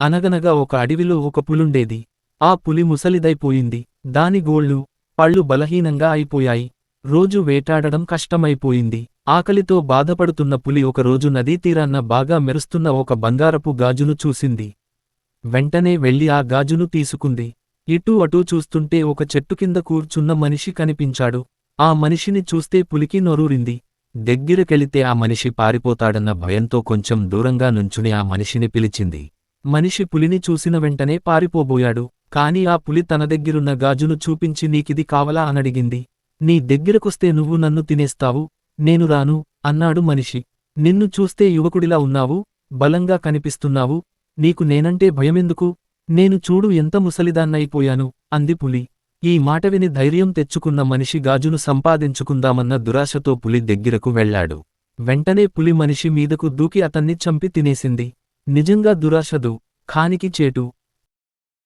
అనగనగా ఒక అడవిలో ఒక పులుండేది. ఆ పులి ముసలిదైపోయింది. దాని గోళ్ళు పళ్ళు బలహీనంగా అయిపోయాయి. రోజు వేటాడడం కష్టమైపోయింది. ఆకలితో బాధపడుతున్న పులి ఒకరోజు నదీ తీరాన్న బాగా మెరుస్తున్న ఒక బంగారపు గాజును చూసింది. వెంటనే వెళ్ళి ఆ గాజును తీసుకుంది. ఇటూ అటూ చూస్తుంటే ఒక చెట్టు కింద కూర్చున్న మనిషి కనిపించాడు. ఆ మనిషిని చూస్తే పులికి నొరూరింది. దగ్గిరకెళితే ఆ మనిషి పారిపోతాడన్న భయంతో కొంచెం దూరంగా నుంచుని ఆ మనిషిని పిలిచింది. మనిషి పులిని చూసిన వెంటనే పారిపోబోయాడు. కాని ఆ పులి తన దగ్గరున్న గాజును చూపించి నీకిది కావలా? అనడిగింది. నీ దగ్గరకొస్తే నువ్వు నన్ను తినేస్తావు. నేను రాను అన్నాడు మనిషి. నిన్ను చూస్తే యువకుడిలా ఉన్నావు బలంగా కనిపిస్తున్నావు. నీకు నేనంటే భయమెందుకు? నేను చూడు ఎంత ముసలిదాన్నైపోయాను అంది పులి. ఈ మాట విని ధైర్యం తెచ్చుకున్న మనిషి గాజును సంపాదించుకుందామన్న దురాశతో పులి దగ్గరకు వెళ్ళాడు. వెంటనే పులి మనిషి మీదకు దూకి అతన్ని చంపి తినేసింది. నిజంగా దురాశదు ఖానికి చేటు.